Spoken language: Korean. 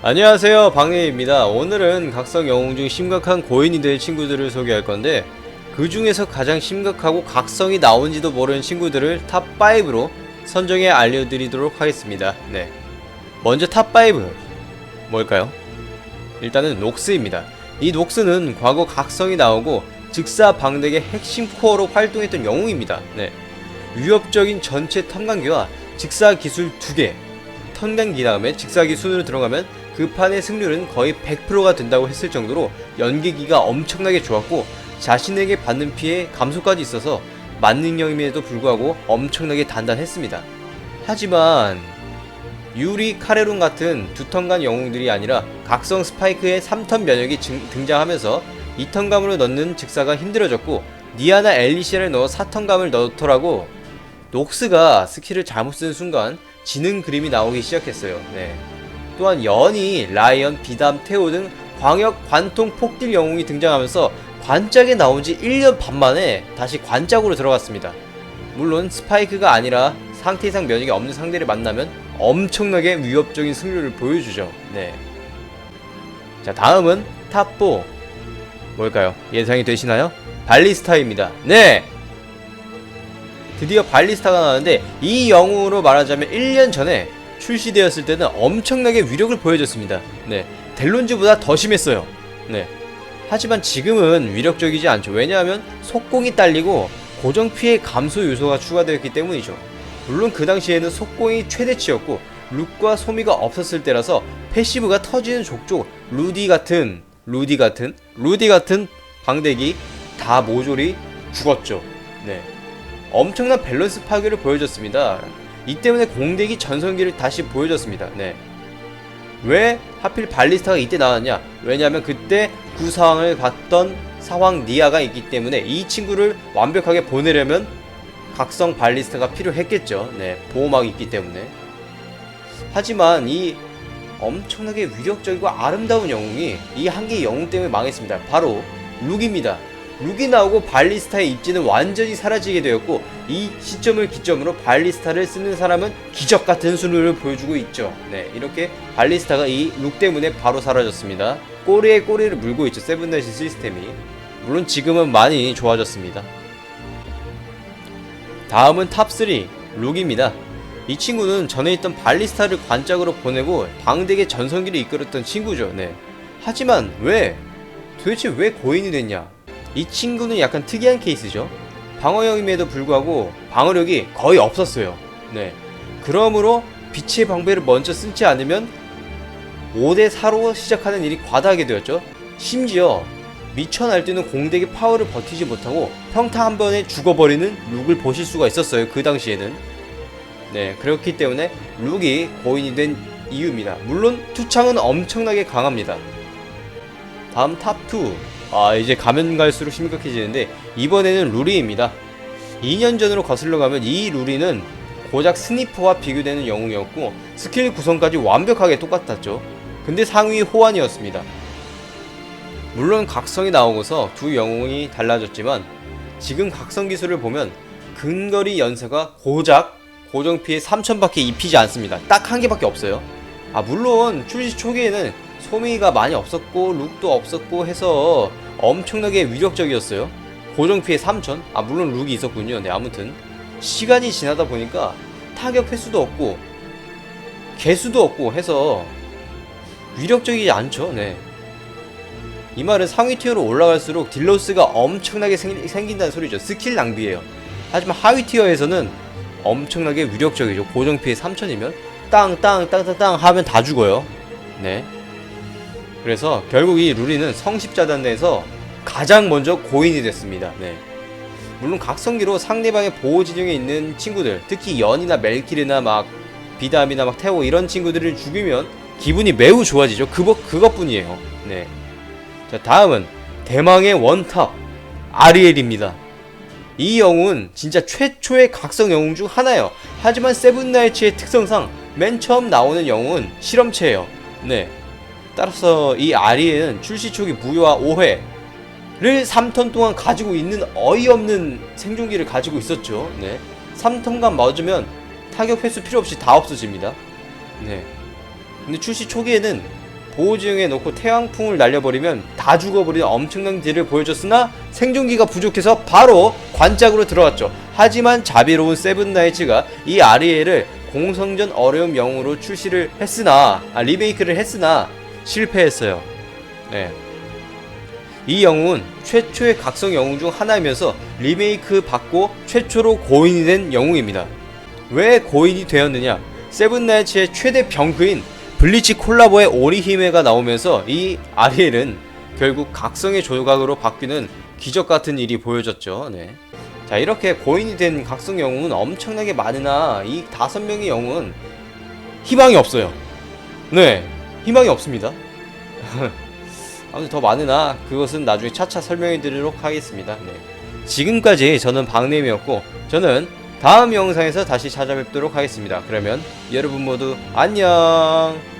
안녕하세요. 박예입니다. 오늘은 각성 영웅 중 심각한 고인이 될 친구들을 소개할 건데 그 중에서 가장 심각하고 각성이 나온지도 모르는 친구들을 탑5로 선정해 알려드리도록 하겠습니다. 네. 먼저 탑5 뭘까요? 일단은 녹스입니다. 이 녹스는 과거 각성이 나오고 즉사 방덱의 핵심 코어로 활동했던 영웅입니다. 네. 위협적인 전체 턴간기와 직사 기술 2개 턴간기 다음에 직사기 순으로 들어가면 그 판의 승률은 거의 100%가 된다고 했을 정도로 연기기가 엄청나게 좋았고 자신에게 받는 피해 감소까지 있어서 만능형임에도 불구하고 엄청나게 단단했습니다. 하지만 유리 카레룬 같은 두턴간 영웅들이 아니라 각성 스파이크의 3턴 면역이 증- 등장하면서 2턴감으로 넣는 직사가 힘들어졌고 니아나 엘리시아를 넣어 4턴감을 넣더라고 녹스가 스킬을 잘못 쓰는 순간 지능 그림이 나오기 시작했어요. 네. 또한 연이, 라이언, 비담, 테오 등 광역 관통 폭딜 영웅이 등장하면서 관짝에 나온 지 1년 반 만에 다시 관짝으로 들어갔습니다. 물론 스파이크가 아니라 상태 이상 면역이 없는 상대를 만나면 엄청나게 위협적인 승률을 보여주죠. 네. 자, 다음은 탑4. 뭘까요? 예상이 되시나요? 발리스타입니다. 네! 드디어 발리스타가 나왔는데 이 영웅으로 말하자면 1년 전에 출시되었을 때는 엄청나게 위력을 보여줬습니다. 네. 델론즈보다 더 심했어요. 네. 하지만 지금은 위력적이지 않죠. 왜냐하면 속공이 딸리고 고정 피해 감소 요소가 추가되었기 때문이죠. 물론 그 당시에는 속공이 최대치였고 룩과 소미가 없었을 때라서 패시브가 터지는 족족 루디 같은 루디 같은 루디 같은 방대기 다 모조리 죽었죠. 네. 엄청난 밸런스 파괴를 보여줬습니다. 이 때문에 공대기 전성기를 다시 보여줬습니다. 네. 왜 하필 발리스타가 이때 나왔냐? 왜냐하면 그때 구상을 봤던 사황 니아가 있기 때문에 이 친구를 완벽하게 보내려면 각성 발리스타가 필요했겠죠. 네, 보호막이 있기 때문에. 하지만 이 엄청나게 위력적이고 아름다운 영웅이 이 한 개의 영웅 때문에 망했습니다. 바로 룩입니다. 룩이 나오고 발리스타의 입지는 완전히 사라지게 되었고 이 시점을 기점으로 발리스타를 쓰는 사람은 기적 같은 수를 보여주고 있죠. 네, 이렇게 발리스타가 이룩 때문에 바로 사라졌습니다. 꼬리에 꼬리를 물고 있죠. 세븐다시 시스템이. 물론 지금은 많이 좋아졌습니다. 다음은 탑3 룩입니다. 이 친구는 전에 있던 발리스타를 관짝으로 보내고 방덱의 전성기를 이끌었던 친구죠. 네. 하지만 왜 도대체 왜 고인이 됐냐? 이 친구는 약간 특이한 케이스죠. 방어형임에도 불구하고 방어력이 거의 없었어요. 네. 그러므로 빛의 방배를 먼저 쓰지 않으면 5대 4로 시작하는 일이 과다하게 되었죠. 심지어 미쳐 날뛰는 공대기 파워를 버티지 못하고 평타 한 번에 죽어버리는 룩을 보실 수가 있었어요. 그 당시에는. 네, 그렇기 때문에 룩이 고인이 된 이유입니다. 물론 투창은 엄청나게 강합니다. 다음 탑2. 아, 이제 가면 갈수록 심각해지는데, 이번에는 루리입니다. 2년 전으로 거슬러 가면 이 루리는 고작 스니퍼와 비교되는 영웅이었고, 스킬 구성까지 완벽하게 똑같았죠. 근데 상위 호환이었습니다. 물론 각성이 나오고서 두 영웅이 달라졌지만, 지금 각성 기술을 보면, 근거리 연사가 고작 고정 피해 3000밖에 입히지 않습니다. 딱 한 개밖에 없어요. 아, 물론 출시 초기에는 소미가 많이 없었고 룩도 없었고 해서 엄청나게 위력적이었어요. 고정 피해 3000. 아 물론 룩이 있었군요. 네 아무튼 시간이 지나다 보니까 타격 횟수도 없고 개수도 없고 해서 위력적이지 않죠. 네. 이 말은 상위 티어로 올라갈수록 딜로스가 엄청나게 생, 생긴다는 소리죠. 스킬 낭비예요. 하지만 하위 티어에서는 엄청나게 위력적이죠. 고정 피해 3000이면 땅 땅 땅 땅땅 하면 다 죽어요. 네. 그래서 결국 이 루리는 성십자단에서 가장 먼저 고인이 됐습니다. 네. 물론 각성기로 상대방의 보호 진영에 있는 친구들, 특히 연이나 멜키르나 막 비담이나 막 태오 이런 친구들을 죽이면 기분이 매우 좋아지죠. 그거 그것뿐이에요. 네. 자 다음은 대망의 원탑 아리엘입니다. 이 영웅은 진짜 최초의 각성 영웅 중 하나예요. 하지만 세븐나이츠의 특성상 맨 처음 나오는 영웅은 실험체예요. 네. 따라서 이 아리에는 출시 초기 무효와 5회를 3턴 동안 가지고 있는 어이없는 생존기를 가지고 있었죠. 네. 3턴간 맞으면 타격 횟수 필요 없이 다 없어집니다. 네. 근데 출시 초기에는 보호지형에 놓고 태양풍을 날려버리면 다 죽어버리는 엄청난 딜을 보여줬으나 생존기가 부족해서 바로 관짝으로 들어갔죠. 하지만 자비로운 세븐나이츠가 이 아리에를 공성전 어려움 영웅으로 출시를 했으나 아, 리메이크를 했으나 실패했어요. 네. 이 영웅은 최초의 각성 영웅 중 하나이면서 리메이크 받고 최초로 고인이 된 영웅입니다. 왜 고인이 되었느냐? 세븐나이츠의 최대 병크인 블리치 콜라보의 오리히메가 나오면서 이 아리엘은 결국 각성의 조각으로 바뀌는 기적 같은 일이 보여졌죠. 네. 자 이렇게 고인이 된 각성 영웅은 엄청나게 많으나 이 다섯 명의 영웅은 희망이 없어요. 네, 희망이 없습니다. 아무튼 더 많으나 그것은 나중에 차차 설명해 드리도록 하겠습니다. 네. 지금까지 저는 박nem이었고 저는 다음 영상에서 다시 찾아뵙도록 하겠습니다. 그러면 여러분 모두 안녕.